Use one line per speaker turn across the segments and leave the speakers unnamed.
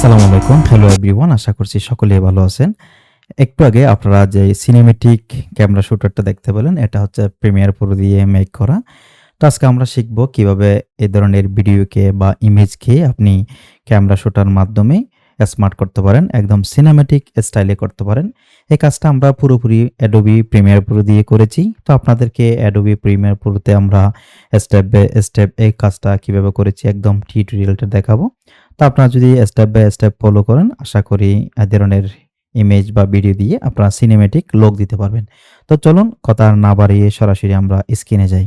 আসসালামু আলাইকুম। Hello everyone আশা করছি সকলেই ভালো আছেন। একটু আগে আপনারা যে সিনেমেটিক ক্যামেরা শুটারটা দেখতে পেলেন, এটা হচ্ছে প্রিমিয়ার প্রো দিয়ে মেক করা। তো আজকে আমরা শিখব কীভাবে এই ধরনের ভিডিওকে বা ইমেজকে আপনি ক্যামেরা শুটার মাধ্যমে স্মার্ট করতে পারেন, একদম সিনেমেটিক স্টাইলে করতে পারেন। এই কাজটা আমরা পুরোপুরি অ্যাডোবি প্রিমিয়ার প্রো দিয়ে করেছি। তো আপনাদেরকে অ্যাডোবি প্রিমিয়ার প্রোতে আমরা স্টেপ বাই স্টেপ এই কাজটা কীভাবে করেছি, একদম টিউটোরিয়ালটা দেখাবো। তো আপনারা যদি স্টেপ বাই স্টেপ ফলো করেন, আশা করি এ ধরনের ইমেজ বা ভিডিও দিয়ে আপনারা সিনেমেটিক লোক দিতে পারবেন। তো চলুন, কথা না বাড়িয়ে সরাসরি আমরা স্ক্রিনে যাই।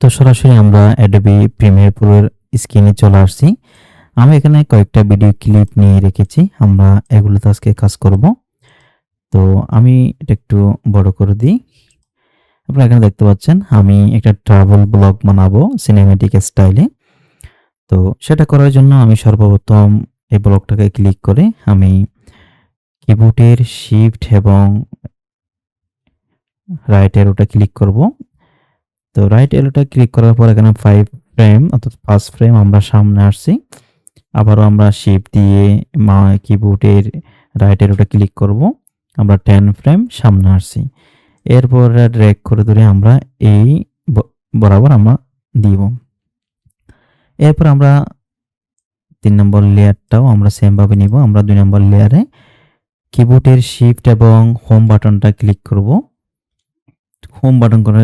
তো সরাসরি আমরা অ্যাডোবি প্রিমিয়ার প্রোর স্ক্রিনে চলে আসছি। আমি এখানে কয়েকটা ভিডিও ক্লিপ নিয়ে রেখেছি, আমরা এগুলোতে আজকে কাজ করব। তো আমি এটা একটু বড় করে দিই। আপনারা এখানে দেখতে পাচ্ছেন, আমি একটা ট্রাভেল ব্লগ বানাবো সিনেমেটিক স্টাইলে তো সেটা করার জন্য আমি সর্বপ্রথম এই ব্লকটাকে ক্লিক করে আমি কিবোর্ডের শিফট এবং রাইট এরোটা ক্লিক করব। তো রাইট এরোটা ক্লিক করার পর এখানে ফাইভ ফ্রেম অর্থাৎ ফার্স্ট ফ্রেম আমরা সামনে আসছি। আবারও আমরা শিফট দিয়ে মা কিবোর্ডের রাইট এরোটা ক্লিক করব। আমরা টেন ফ্রেম সামনে আসছি। এরপর ড্র্যাগ করে ধরে আমরা এই বরাবর আমরা দিব। এরপর আমরা তিন নম্বর লেয়ারটাও আমরা সেমভাবে নিব। আমরা দুই নম্বর লেয়ারে কিবোর্ডের শিফট এবং হোম বাটনটা ক্লিক করব। হোম বাটন করে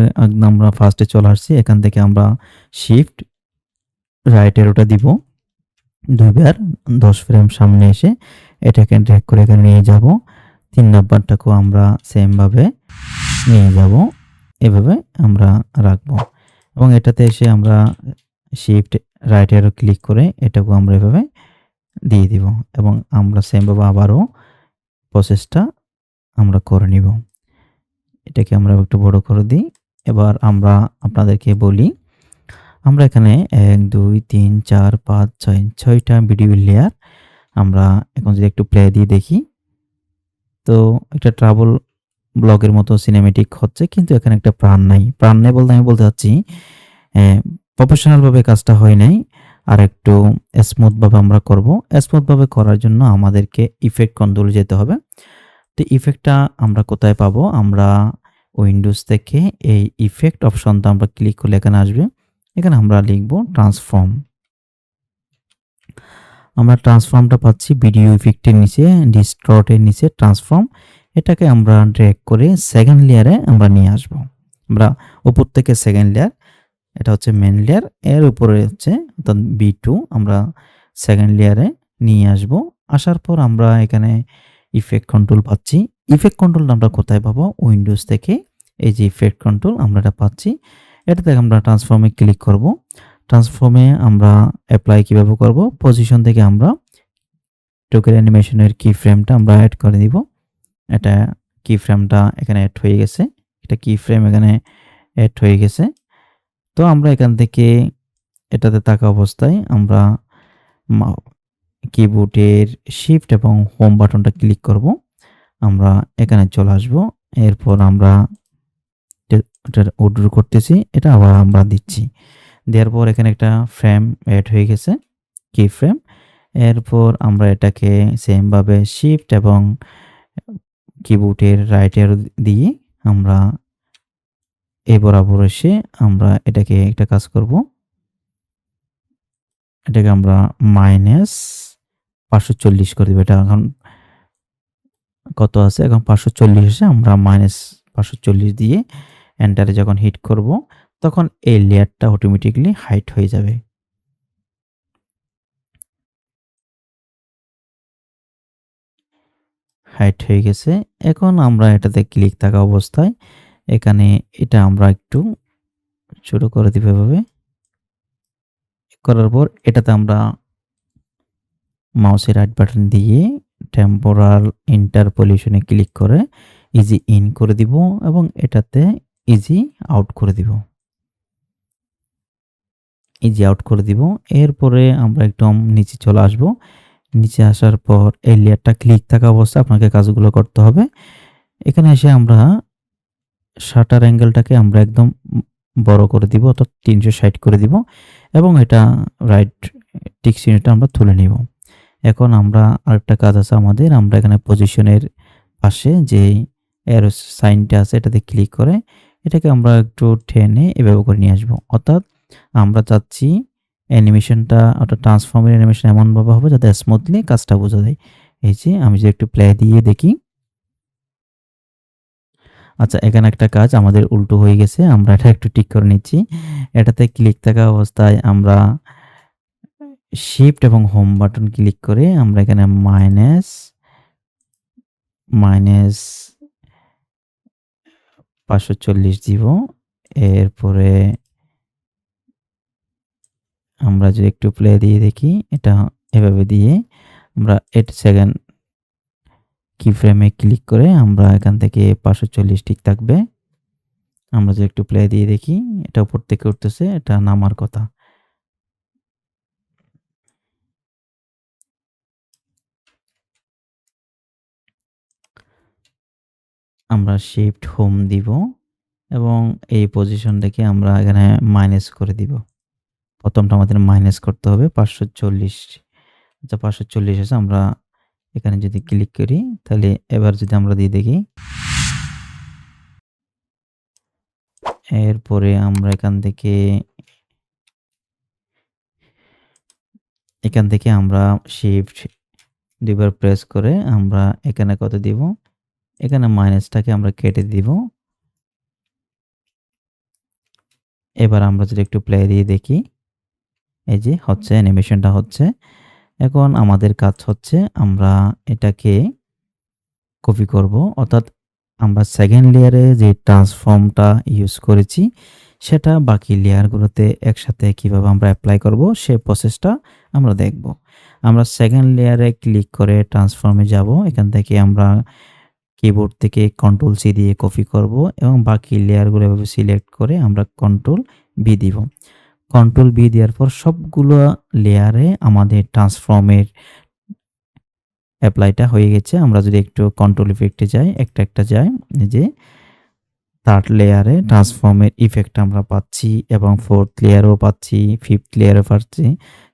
আমরা ফার্স্টে চলে আসছি। এখান থেকে আমরা শিফট রাইট এরোটা দিব। দুইবার দশ ফ্রেম সামনে এসে এটাকে ড্র্যাগ করে এখানে নিয়ে যাব। তিন নাম্বারটাকেও আমরা সেমভাবে নিয়ে যাব। এভাবে আমরা রাখব। এবং এটাতে এসে আমরা শিফট রাইট এরো ক্লিক করে এটাকেও আমরা এভাবে দিয়ে দিব এবং আমরা সেমভাবে আবারও প্রসেসটা আমরা করে নিব। এটাকে আমরা একটু বড় করে দিই। এবার আমরা আপনাদেরকে বলি, আমরা এখানে এক, দুই, তিন, চার, পাঁচ, ছয়, ছয়টা ভিডিও লেয়ার আমরা এখন যদি একটু প্লে দিয়ে দেখি, তো একটা ট্রাভেল ব্লগের মতো সিনেমেটিক হচ্ছে, কিন্তু এখানে একটা প্রাণ নাই। প্রাণ নেই বলতে আমি বলতে চাচ্ছি প্রফেশনালভাবে কাজটা হয় নাই, আর একটু স্মুথভাবে আমরা করব। স্মুথভাবে করার জন্য আমাদেরকে ইফেক্ট কন্ট্রোলে যেতে হবে। তো ইফেক্টটা আমরা কোথায় পাবো? আমরা উইন্ডোজ থেকে এই ইফেক্ট অপশনটা আমরা ক্লিক করলে এখানে আসবে। এখানে আমরা লিখব ট্রান্সফর্ম আমরা ট্রান্সফর্মটা পাচ্ছি ভিডিও ইফেক্টের নিচে ডিস্ট্রটের নিচে ট্রান্সফর্ম এটাকে আমরা ড্র্যাগ করে সেকেন্ড লেয়ারে আমরা নিয়ে আসব। আমরা উপর থেকে সেকেন্ড লেয়ার এটা হচ্ছে মেন লেয়ার এর উপরে হচ্ছে অর্থাৎ বি টু আমরা সেকেন্ড লেয়ারে নিয়ে আসব। আসার পর আমরা এখানে ইফেক্ট কন্ট্রোল পাচ্ছি। ইফেক্ট কন্ট্রোলটা আমরা কোথায় পাবো? উইন্ডোজ থেকে। এই যে ইফেক্ট কন্ট্রোল আমরা এটা পাচ্ছি। এটাতে আমরা ট্রান্সফর্মে ক্লিক করব। ট্রান্সফর্মে আমরা অ্যাপ্লাই কীভাবে করব? পজিশন থেকে আমরা টোকের অ্যানিমেশনের কি ফ্রেমটা আমরা অ্যাড করে দিব এটা কি ফ্রেমটা এখানে অ্যাড হয়ে গেছে। এটা কি ফ্রেম এখানে অ্যাড হয়ে গেছে। তো আমরা এখান থেকে এটাতে থাকা অবস্থায় আমরা কিবোর্ডের শিফট এবং হোম বাটনটা ক্লিক করব। আমরা এখানে চলে আসব। এরপর আমরা এটা অর্ডার করতেছি, এটা আবার আমরা দিচ্ছি। দেওয়ার পর এখানে একটা ফ্রেম অ্যাড হয়ে গেছে কি ফ্রেম এরপর আমরা এটাকে সেমভাবে শিফট এবং কিবোর্ডের রাইট এর দিয়ে আমরা এই বরাবর এসে আমরা এটাকে একটা কাজ করব। এটাকে আমরা মাইনাস পাঁচশো চল্লিশ করে দেবো। এটা এখন কত আছে? এখন পাঁচশো চল্লিশ এসে আমরা মাইনাস পাঁচশো চল্লিশ দিয়ে এন্টারে যখন হিট করব, তখন এই লেয়ারটা অটোমেটিকলি হাইট হয়ে যাবে। হাইট হয়ে গেছে। এখন আমরা এটাতে ক্লিক থাকা অবস্থায় এখানে এটা আমরা একটু ছোট করে দিব এভাবে। করার পর এটাতে আমরা মাউসের রাইট বাটন দিয়ে টেম্পোরাল ইন্টারপোলিউশনে ক্লিক করে ইজি ইন করে দিব এবং এটাতে ইজি আউট করে দিব। ইজি আউট করে দিব। এরপরে আমরা একদম নিচে চলে আসব। নিচে আসার পর এই লেয়ারটা ক্লিক থাকা অবস্থায় আপনাকে কাজগুলো করতে হবে। এখানে এসে আমরা শাটার অ্যাঙ্গেলটাকে আমরা একদম বড় করে দিব অর্থাৎ তিনশো ষাট করে দিব এবং এটা রাইট টিক চিহ্নটা আমরা তুলে নিব। এখন আমরা আরেকটা কাজ আছে আমাদের, আমরা এখানে পজিশনের পাশে যে এরো সাইনটা আছে এটাতে ক্লিক করে এটাকে আমরা একটু টেনে এভাবে করে নিয়ে আসব। অর্থাৎ আমরা চাচ্ছি অ্যানিমেশনটা অর্থাৎ ট্রান্সফর্মের অ্যানিমেশন এমনভাবে হবে যাতে স্মুথলি কাজটা বোঝা যায়। এই যে আমি যদি একটু প্লে দিয়ে দেখি। আচ্ছা এখানে একটা কাজ আমাদের উল্টো হয়ে গেছে, আমরা এটা একটু ঠিক করে নিচ্ছি। এটাতে ক্লিক থাকা অবস্থায় আমরা শিফট এবং হোম বাটন ক্লিক করে আমরা এখানে মাইনাস মাইনাস পাঁচশো চল্লিশ দিব। এরপরে আমরা যদি একটু প্লে দিয়ে দেখি, এটা এভাবে দিয়ে আমরা এইট সেকেন্ড কি ফ্রেমে ক্লিক করে আমরা এখান থেকে পাঁচশো চল্লিশ ঠিক থাকবে। আমরা যদি একটু প্লে দিয়ে দেখি, এটা উপর থেকে উঠতেছে, এটা নামার কথা। আমরা শিফট হোম দিব এবং এই পজিশন থেকে আমরা এখানে মাইনাস করে দিব। প্রথমটা আমাদের মাইনাস করতে হবে, পাঁচশো চল্লিশ। আচ্ছা পাঁচশো চল্লিশ আছে আমরা এখানে যদি ক্লিক করি, তাহলে এবার যদি আমরা দিয়ে দেখি, এরপরে আমরা এখান থেকে এখান থেকে আমরা শিফট দুইবার প্রেস করে আমরা এখানে কত দিব? এখানে মাইনাসটাকে আমরা কেটে দিব। এবার আমরা যদি একটু প্লে দিয়ে দেখি, এই যে হচ্ছে অ্যানিমেশনটা হচ্ছে এখন আমাদের কাজ হচ্ছে আমরা এটাকে কপি করব। অর্থাৎ আমরা সেকেন্ড লেয়ারে যে ট্রান্সফর্মটা ইউজ করেছি, সেটা বাকি লেয়ারগুলোতে একসাথে কীভাবে আমরা অ্যাপ্লাই করব, সে প্রসেসটা আমরা দেখব। আমরা সেকেন্ড লেয়ারে ক্লিক করে ট্রান্সফর্মে যাব। এখান থেকে আমরা কিবোর্ড থেকে কন্ট্রোল সি দিয়ে কপি করব এবং বাকি লেয়ারগুলো এভাবে সিলেক্ট করে আমরা কন্ট্রোল বি দিব। কন্ট্রোল বি দেওয়ার পর সবগুলো লেয়ারে আমাদের ট্রান্সফর্মের অ্যাপ্লাইটা হয়ে গেছে। আমরা যদি একটু কন্ট্রোল ইফেক্টে যাই, একটা একটা যাই যে থার্ড লেয়ারে ট্রান্সফর্মের ইফেক্ট আমরা পাচ্ছি এবং ফোর্থ লেয়ারও পাচ্ছি ফিফথ লেয়ারও পাচ্ছি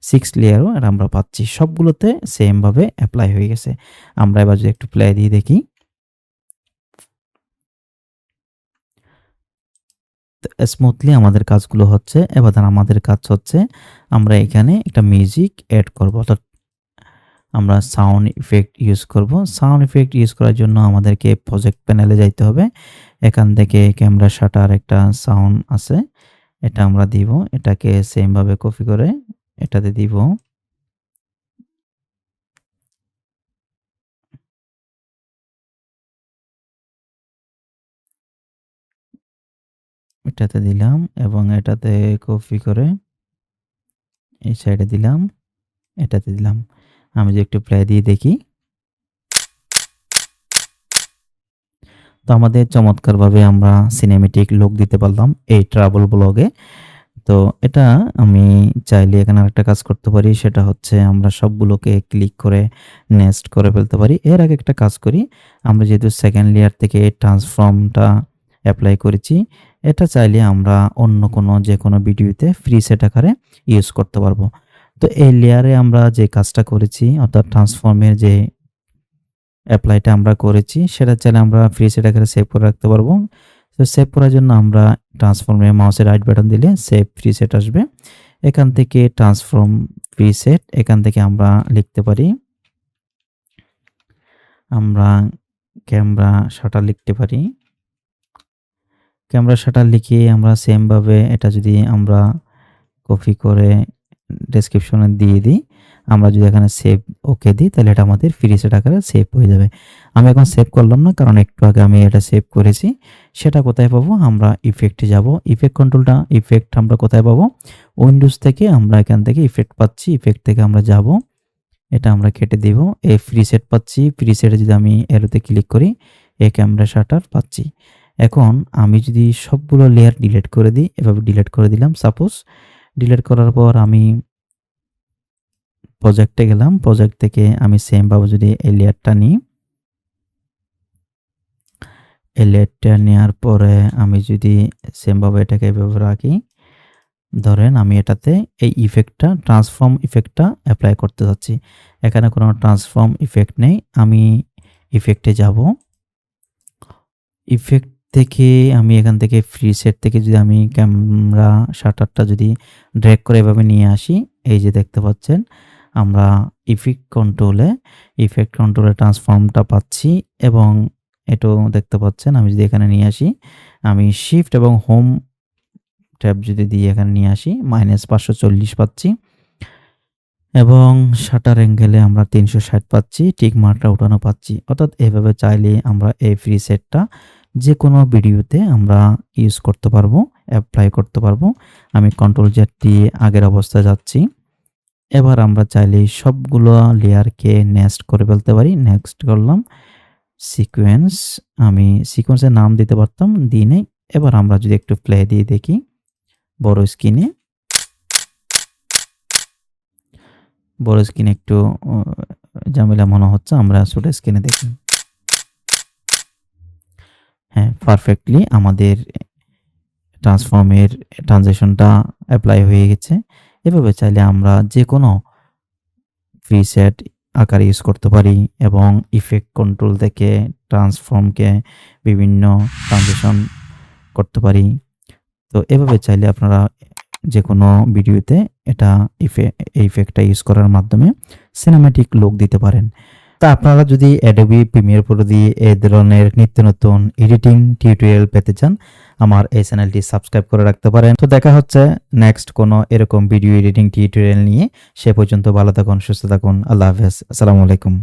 সিক্স লেয়ারও আমরা পাচ্ছি। সবগুলোতে সেমভাবে অ্যাপ্লাই হয়ে গেছে। আমরা এবার যদি একটু প্লে দিয়ে দেখি। স্মুথলি আমাদের কাজগুলো হচ্ছে, এবার আমাদের কাজ হচ্ছে আমরা এখানে একটা মিউজিক অ্যাড করব, অর্থাৎ আমরা সাউন্ড ইফেক্ট ইউজ করব। সাউন্ড ইফেক্ট ইউজ করার জন্য আমাদেরকে প্রজেক্ট প্যানেলে যাইতে হবে, এখান থেকে ক্যামেরা শাটার একটা সাউন্ড আছে, এটা আমরা দিব, এটাকে সেমভাবে কপি করে এটাতে দিব। এটাতে দিলাম এবং এটাতে কপি করে এই সাইডে দিলাম, এটাতে দিলাম। আমি যে একটু প্লে দিয়ে দেখি। তো আমাদের চমৎকারভাবে আমরা সিনেমেটিক লুক দিতে পারলাম এই ট্রাভেল ব্লগে তো এটা আমি চাইলে এখানে আরেকটা কাজ করতে পারি, সেটা হচ্ছে আমরা সবগুলোকে ক্লিক করে নেক্সট করে ফেলতে পারি। এর আগে একটা কাজ করি, আমরা যেহেতু সেকেন্ড লেয়ার থেকে ট্রান্সফর্মটা অ্যাপ্লাই করেছি এটা চাইলে আমরা অন্য কোনো যে কোনো ভিডিওতে ফ্রি সেট আকারে ইউজ করতে পারব। তো এই লেয়ারে আমরা যে কাজটা করেছি, অর্থাৎ ট্রান্সফর্মের যে অ্যাপ্লাইটা আমরা করেছি, সেটা চাইলে আমরা ফ্রি সেট আকারে সেভ করে রাখতে পারব। তো সেভ করার জন্য আমরা ট্রান্সফর্মে মাউসের রাইট বাটন দিলে সেভ ফ্রি সেট আসবে। এখান থেকে ট্রান্সফর্ম ফ্রি সেট এখান থেকে আমরা লিখতে পারি। আমরা ক্যামেরা শাটার লিখতে পারি। ক্যামেরা শাটার লিখে আমরা সেমভাবে এটা যদি আমরা কপি করে ডেসক্রিপশনে দিয়ে দিই, আমরা যদি এখানে সেভ ওকে দিই, তাহলে এটা আমাদের ফ্রি সেট আকারে সেভ হয়ে যাবে। আমি এখন সেভ করলাম না, কারণ একটু আগে আমি এটা সেভ করেছি। সেটা কোথায় পাবো? আমরা ইফেক্টে যাব। ইফেক্ট কন্ট্রোলটা ইফেক্ট আমরা কোথায় পাবো? উইন্ডোজ থেকে আমরা এখান থেকে ইফেক্ট পাচ্ছি ইফেক্ট থেকে আমরা যাব। এটা আমরা কেটে দিব। এই ফ্রি সেট পাচ্ছি। ফ্রি সেটে যদি আমি এরোতে ক্লিক করি এই ক্যামেরা শাটার পাচ্ছি। এখন আমি যদি সবগুলো লেয়ার ডিলিট করে দিই, এভাবে ডিলিট করে দিলাম সাপোজ ডিলিট করার পর আমি প্রজেক্টে গেলাম প্রজেক্ট থেকে আমি সেমভাবে যদি এই লেয়ারটা নিই, এই লেয়ারটা নেওয়ার পরে আমি যদি সেমভাবে এটাকে এভাবে রাখি, ধরেন আমি এটাতে এই ইফেক্টটা ট্রান্সফর্ম ইফেক্টটা অ্যাপ্লাই করতে যাচ্ছি। এখানে কোনো ট্রান্সফর্ম ইফেক্ট নেই, আমি ইফেক্টে যাব ইফেক্ট থেকে, আমি এখান থেকে ফ্রি সেট থেকে যদি আমি ক্যামেরা শাটারটা যদি ড্র্যাগ করে এভাবে নিয়ে আসি, এই যে দেখতে পাচ্ছেন, আমরা ইফেক্ট কন্ট্রোলে ইফেক্ট কন্ট্রোলে ট্রান্সফর্মটা পাচ্ছি এবং এটাও দেখতে পাচ্ছেন, আমি যদি এখানে নিয়ে আসি, আমি শিফট এবং হোম ট্যাব যদি দিয়ে এখানে নিয়ে আসি মাইনাস পাঁচশো চল্লিশ পাচ্ছি এবং শাটার অ্যাঙ্গেলে আমরা তিনশো ষাট পাচ্ছি টিক মার্কটা উঠানো পাচ্ছি। অর্থাৎ এভাবে চাইলে আমরা এই ফ্রি সেটটা যে কোনো ভিডিওতে আমরা ইউজ করতে পারব অ্যাপ্লাই করতে পারব। আমি কন্ট্রোল জেড দিয়ে আগের অবস্থায় যাচ্ছি। এবার আমরা চাইলে সবগুলো লেয়ারকে নেক্সট করে ফেলতে পারি। নেক্সট করলাম সিকোয়েন্স আমি সিকোয়েন্সের নাম দিতে পারতাম দিই নেই। এবার আমরা যদি একটু প্লে দিয়ে দেখি, বড় স্ক্রিনে বড় স্ক্রিনে একটু ঝামেলা মনে হচ্ছে, আমরা ছোট স্ক্রিনে দেখি। হ্যাঁ পারফেক্টলি আমাদের ট্রান্সফর্মের ট্রানজেকশনটা অ্যাপ্লাই হয়ে গেছে। এভাবে চাইলে আমরা যে কোনো ফ্রি সেট আকার ইউজ করতে পারি এবং ইফেক্ট কন্ট্রোল থেকে ট্রান্সফর্মকে বিভিন্ন ট্রানজেকশন করতে পারি। তো এভাবে চাইলে আপনারা যে কোনো ভিডিওতে এটা ইফে এই ইফেক্টটা ইউজ করার মাধ্যমে সিনেমেটিক লুক দিতে পারেন। তা আপনারা যদি অ্যাডোবি প্রিমিয়ার প্রো দিয়ে এ ধরনের নিত্য নতুন এডিটিং টিউটোরিয়াল পেতে চান, আমার এই চ্যানেলটি সাবস্ক্রাইব করে রাখতে পারেন। তো দেখা হচ্ছে নেক্সট কোন এরকম ভিডিও এডিটিং টিউটোরিয়াল নিয়ে। সে পর্যন্ত ভালো থাকুন, সুস্থ থাকুন, আল্লাহ হাফেজ। আসসালামু আলাইকুম।